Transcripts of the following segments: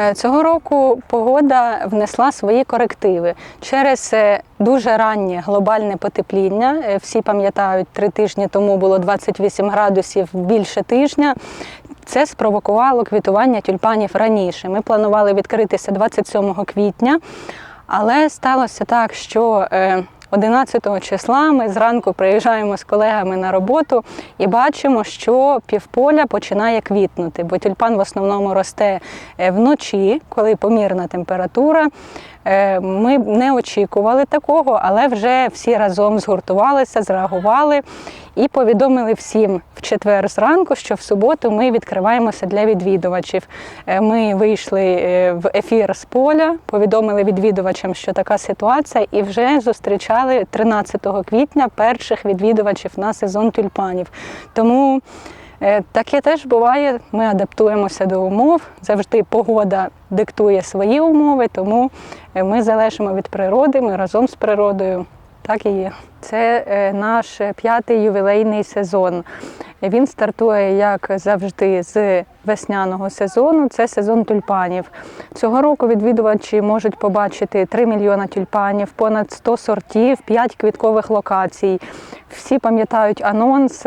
Е, Цього року погода внесла свої корективи через е, дуже раннє глобальне потепління. Е, Всі пам'ятають, три тижні тому було 28 градусів більше тижня. Це спровокувало квітування тюльпанів раніше. Ми планували відкритися 27 квітня, але сталося так, що 11 числа ми зранку приїжджаємо з колегами на роботу і бачимо, що півполя починає квітнути, бо тюльпан в основному росте е, вночі, коли помірна температура. Е, Ми не очікували такого, але вже всі разом згуртувалися, зреагували і повідомили всім в четвер зранку, що в суботу ми відкриваємося для відвідувачів. Е, Ми вийшли е, в ефір з поля, повідомили відвідувачам, що така ситуація, і вже зустрічали 13 квітня перших відвідувачів на сезон тюльпанів. Тому Таке теж буває. Ми адаптуємося до умов. Завжди погода диктує свої умови, тому е, ми залежимо від природи. Ми разом з природою. Так і є. Це е, наш п'ятий ювілейний сезон. Він стартує, як завжди, з весняного сезону. Це сезон тюльпанів. Цього року відвідувачі можуть побачити 3 мільйона тюльпанів, понад 100 сортів, 5 квіткових локацій. Всі пам'ятають анонс.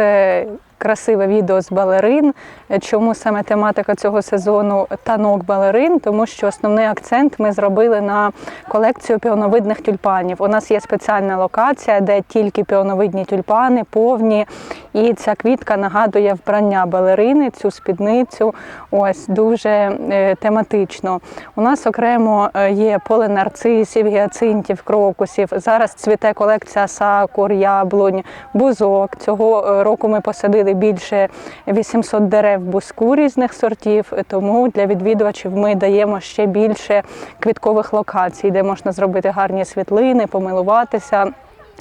Красиве відео з балерин. Чому саме тематика цього сезону танок балерин? Тому що основний акцент ми зробили на колекцію піоновидних тюльпанів. У нас є спеціальна локація, де тільки піоновидні тюльпани, повні. І ця квітка нагадує вбрання балерини, цю спідницю. Ось дуже е, тематично. У нас окремо е, є поле нарцисів, гіацинтів, крокусів. Зараз цвіте колекція сакур, яблунь, бузок. Цього е, року ми посадили більше 800 дерев буску різних сортів. Тому для відвідувачів ми даємо ще більше квіткових локацій, де можна зробити гарні світлини, помилуватися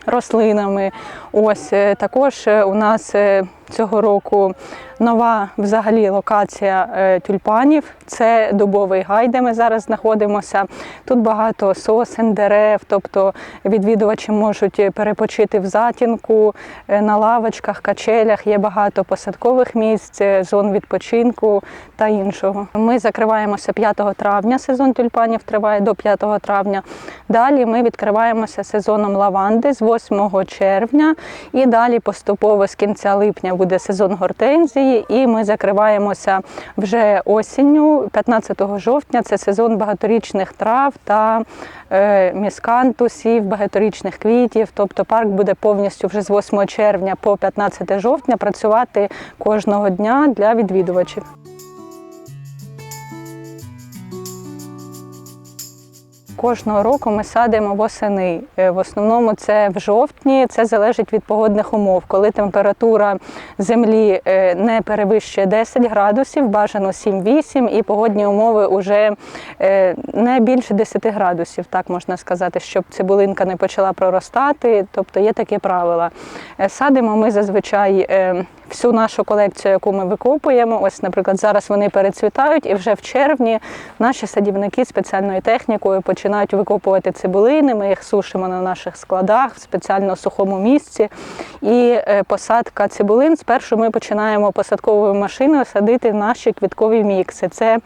рослинами. Ось е, також е, у нас е, цього року нова взагалі локація е, тюльпанів. Це дубовий гай, де ми зараз знаходимося. Тут багато сосен, дерев, тобто відвідувачі можуть перепочити в затінку, е, на лавочках, качелях. Є багато посадкових місць, е, зон відпочинку та іншого. Ми закриваємося 5 травня. Сезон тюльпанів триває до 5 травня. Далі ми відкриваємося сезоном лаванди з 8 червня, і далі поступово з кінця липня буде сезон гортензії, і ми закриваємося вже осінню, 15 жовтня. Це сезон багаторічних трав та е, міскантусів, багаторічних квітів. Тобто парк буде повністю вже з 8 червня по 15 жовтня працювати кожного дня для відвідувачів. Кожного року ми садимо восени. Е, В основному це в жовтні. Це залежить від погодних умов. Коли температура землі е, не перевищує 10 градусів, бажано 7-8, і погодні умови вже е, не більше 10 градусів, так можна сказати, щоб цибулинка не почала проростати. Тобто є такі правила. Садимо ми зазвичай. Всю нашу колекцію, яку ми викопуємо, ось, наприклад, зараз вони перецвітають, і вже в червні наші садівники спеціальною технікою починають викопувати цибулини. Ми їх сушимо на наших складах в спеціально сухому місці. І е, посадка цибулин спершу ми починаємо посадковою машиною садити наші квіткові мікси. Це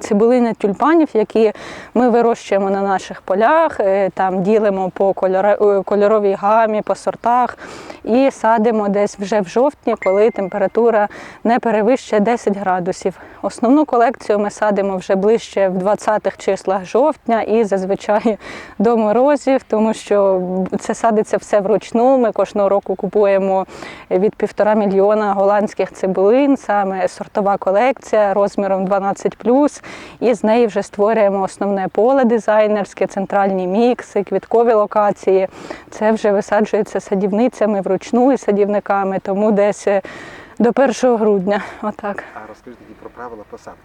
Цибулини тюльпанів, які ми вирощуємо на наших полях, е, там ділимо по е, кольоровій гамі, по сортах і садимо десь вже в жовтні, коли температура не перевищує 10 градусів. Основну колекцію ми садимо вже ближче в 20-х числах жовтня і зазвичай до морозів, тому що це садиться все вручну. Ми кожного року купуємо від півтора мільйона голландських цибулин, саме сортова колекція розміром 12 і з неї вже створюємо основне поле дизайнерське, центральні мікси, квіткові локації. Це вже висаджується садівницями вручну і садівниками, тому десь е, до 1 грудня. Отак. А розкажіть тоді про правила посадки.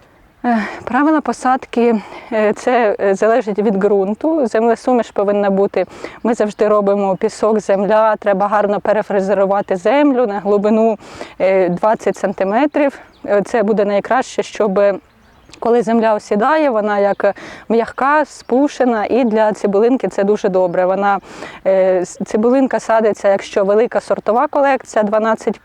Е, Правила посадки е, це залежить від ґрунту. Землесуміш повинна бути. Ми завжди робимо пісок, земля. Треба гарно перефрезерувати землю на глибину е, 20 сантиметрів. Е, Це буде найкраще, щоб Коли земля осідає, вона як м'яка, спушена, і для цибулинки це дуже добре. Вона е, цибулинка садиться, якщо велика сортова колекція 12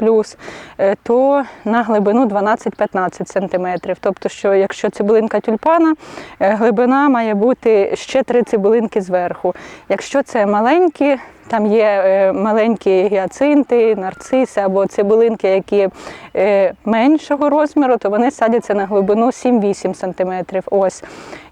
е, то на глибину 12-15 см. Тобто, що якщо цибулинка тюльпана, е, глибина має бути ще три цибулинки зверху. Якщо це маленькі, там є е, маленькі гіацинти, нарциси або цибулинки, які е, меншого розміру, то вони садяться на глибину 7-8 см. Ось.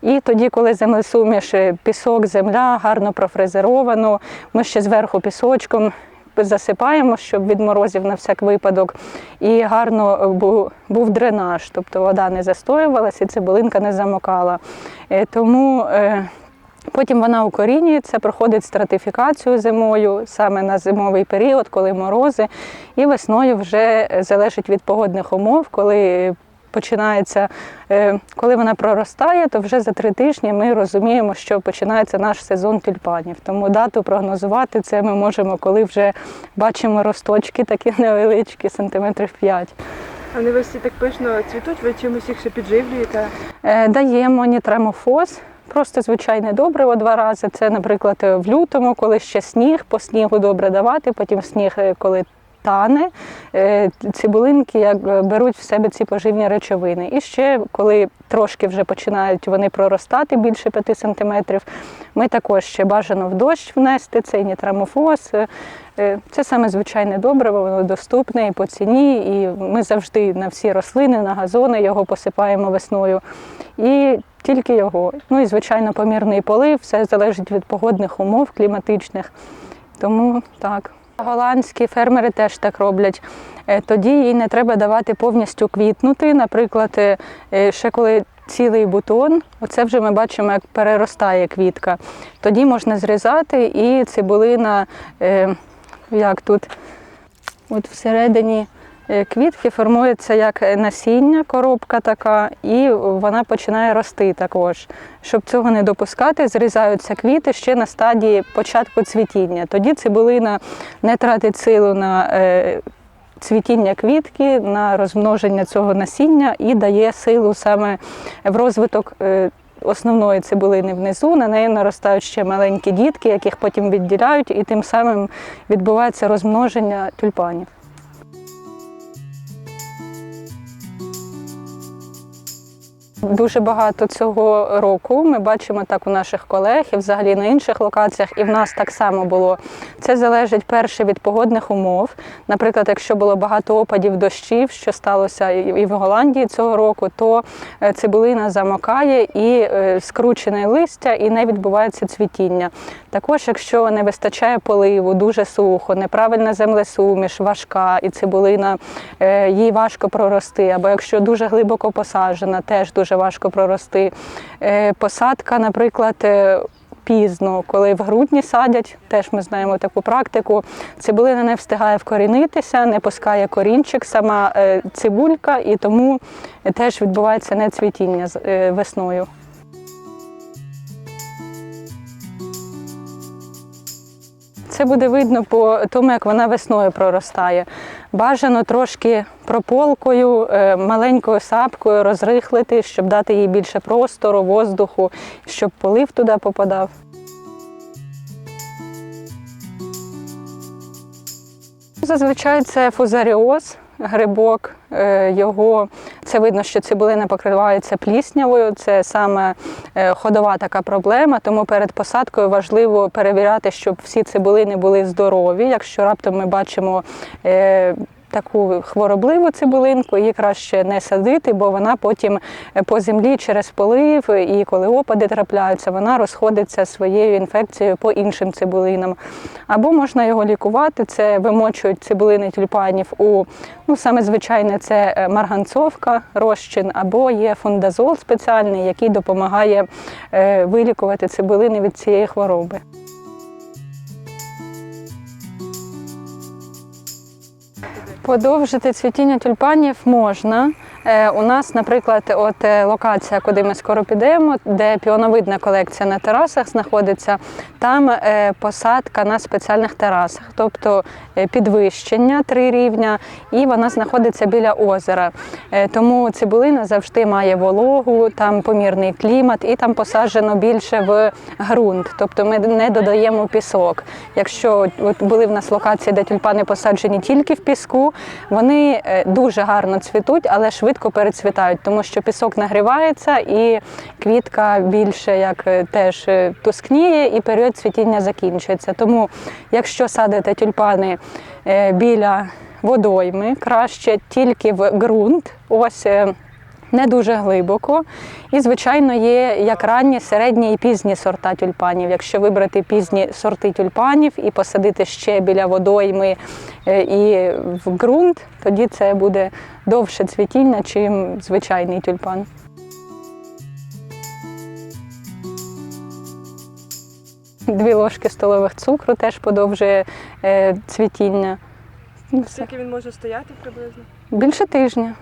І тоді, коли землесуміш, е, пісок, земля гарно профрезеровано, ми ще зверху пісочком засипаємо, щоб від морозів на всяк випадок. І гарно е, бу- був дренаж, тобто вода не застоювалася і цибулинка не замокала. Тому Потім вона укорінюється, проходить стратифікацію зимою, саме на зимовий період, коли морози, і весною вже е, залежить від погодних умов, коли починається, е, коли вона проростає, то вже за три тижні ми розуміємо, що починається наш сезон тюльпанів. Тому дату прогнозувати це ми можемо, коли вже бачимо росточки такі невеличкі, сантиметрів 5. А вони всі так пишно цвітуть, ви чимось їх ще підживлюєте. Е, Даємо нітрамофос, просто звичайне добриво два рази. Це, наприклад, в лютому, коли ще сніг, по снігу добре давати, потім сніг, е, коли тане, е, цибулинки як е, беруть в себе ці поживні речовини. І ще, коли трошки вже починають вони проростати більше 5 сантиметрів, ми також ще бажано в дощ внести цей нітрамофос. Це саме звичайне добриво, воно доступне і по ціні, і ми завжди на всі рослини, на газони його посипаємо весною. І тільки його. Ну і звичайно, помірний полив, все залежить від погодних умов кліматичних. Тому так. Голландські фермери теж так роблять. Е, Тоді їй не треба давати повністю квітнути. Наприклад, е, е, ще коли цілий бутон, оце вже ми бачимо, як переростає квітка. Тоді можна зрізати і цибулина, як тут, от всередині квітки формується як насіння, коробка така, і вона починає рости також. Щоб цього не допускати, зрізаються квіти ще на стадії початку цвітіння. Тоді цибулина не тратить силу на е, цвітіння квітки, на розмноження цього насіння і дає силу саме в розвиток. е, Основної цибулини внизу, на неї наростають ще маленькі дітки, яких потім відділяють, і тим самим відбувається розмноження тюльпанів. Дуже багато цього року ми бачимо так у наших колег і взагалі на інших локаціях, і в нас так само було. Це залежить перше від погодних умов. Наприклад, якщо було багато опадів дощів, що сталося і в Голландії цього року, то е, цибулина замокає і е, скручене листя, і не відбувається цвітіння. Також, якщо не вистачає поливу, дуже сухо, неправильна землесуміш, важка, і цибулина е, їй важко прорости, або якщо дуже глибоко посаджена, теж дуже важко прорости. Е, Посадка, наприклад, е, пізно, коли в грудні садять, теж ми знаємо таку практику. Цибулина не встигає вкорінитися, не пускає корінчик, сама е, цибулька, і тому теж відбувається нецвітіння весною. Це буде видно по тому, як вона весною проростає. Бажано трошки прополкою, е, маленькою сапкою розрихлити, щоб дати їй більше простору, воздуху, щоб полив туди попадав. Зазвичай це фузаріоз, грибок. Е, Його це видно, що цибулина покривається пліснявою. Це саме е, ходова така проблема. Тому перед посадкою важливо перевіряти, щоб всі цибулини були здорові. Якщо раптом ми бачимо е, таку хворобливу цибулинку, її краще не садити, бо вона потім е, по землі через полив і коли опади трапляються, вона розходиться своєю інфекцією по іншим цибулинам. Або можна його лікувати, це вимочують цибулини тюльпанів у ну саме звичайне це е, марганцовка, розчин, або є фундазол спеціальний, який допомагає е, вилікувати цибулини від цієї хвороби. Подовжити цвітіння тюльпанів можна. Е, У нас, наприклад, от е, локація, куди ми скоро підемо, де піоновидна колекція на терасах знаходиться, там е, посадка на спеціальних терасах, тобто підвищення три рівня, і вона знаходиться біля озера. Тому цибулина завжди має вологу, там помірний клімат, і там посаджено більше в ґрунт, тобто ми не додаємо пісок. Якщо от були в нас локації, де тюльпани посаджені тільки в піску, вони е, дуже гарно цвітуть, але швидко перецвітають, тому що пісок нагрівається і квітка більше як е, теж е, тускніє, і період цвітіння закінчується. Тому, якщо садите тюльпани біля водойми, краще тільки в ґрунт. Ось не дуже глибоко. І, звичайно, є як ранні, середні і пізні сорта тюльпанів. Якщо вибрати пізні сорти тюльпанів і посадити ще біля водойми е, і в ґрунт, тоді це буде довше цвітіння, чим звичайний тюльпан. Дві ложки столових цукру теж подовжує е, цвітіння. Ну. Скільки він може стояти приблизно? Більше тижня.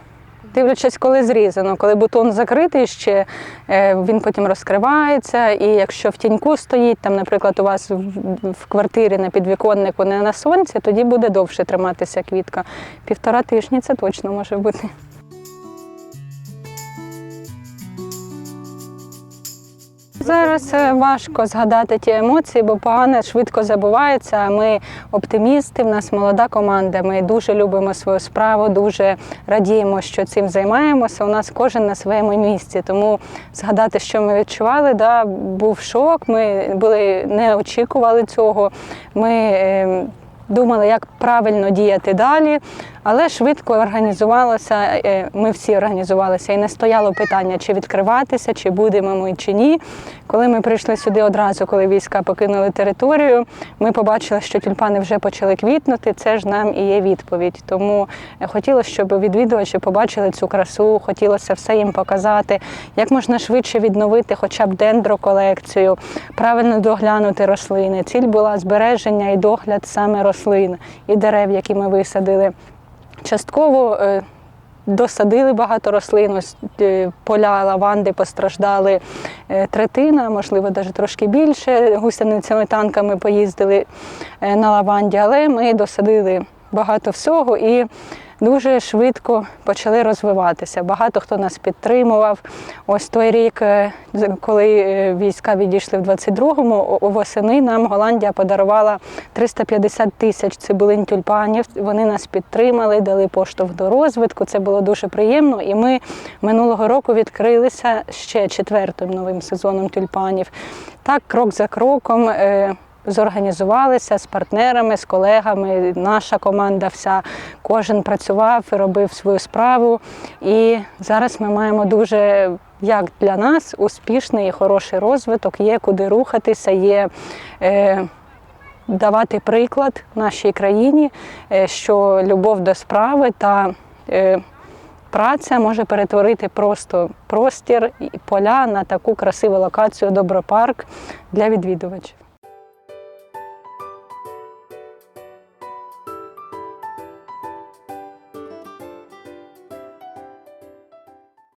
Дивлячись, коли зрізано. Коли бутон закритий ще, е, він потім розкривається. І якщо в тіньку стоїть, там, наприклад, у вас в- в квартирі на підвіконнику не на сонці, тоді буде довше триматися квітка. Півтора тижні це точно може бути. Зараз е, важко згадати ті емоції, бо погане швидко забувається. Ми оптимісти, в нас молода команда. Ми дуже любимо свою справу, дуже радіємо, що цим займаємося. У нас кожен на своєму місці. Тому згадати, що ми відчували, да, був шок. Ми були не очікували цього. Ми е, думали, як правильно діяти далі, але швидко організувалося. е, Ми всі організувалися і не стояло питання, чи відкриватися, чи будемо ми чи ні. Коли ми прийшли сюди одразу, коли війська покинули територію, ми побачили, що тюльпани вже почали квітнути. Це ж нам і є відповідь. Тому е, хотілося, щоб відвідувачі побачили цю красу, хотілося все їм показати, як можна швидше відновити хоча б дендроколекцію, правильно доглянути рослини. Ціль була збереження і догляд саме рослин і дерев, які ми висадили. Частково е, досадили багато рослин. Ось е, поля лаванди постраждали е, третина, можливо, навіть трошки більше. Гусяницями танками поїздили на лаванді, але ми досадили багато всього і дуже швидко почали розвиватися. Багато хто нас підтримував. Ось той рік, е, коли е, війська відійшли в 22-му, восени нам Голландія подарувала 350 тисяч цибулин тюльпанів. Вони нас підтримали, дали поштовх до розвитку. Це було дуже приємно. І ми минулого року відкрилися ще четвертим новим сезоном тюльпанів. Так, крок за кроком. Зорганізувалися з партнерами, з колегами. Наша команда вся кожен працював і робив свою справу. І зараз ми маємо дуже, як для нас, успішний і хороший розвиток. Є куди рухатися, є е, давати приклад нашій країні, е, що любов до справи та е, праця може перетворити просто простір і поля на таку красиву локацію Добропарк для відвідувачів.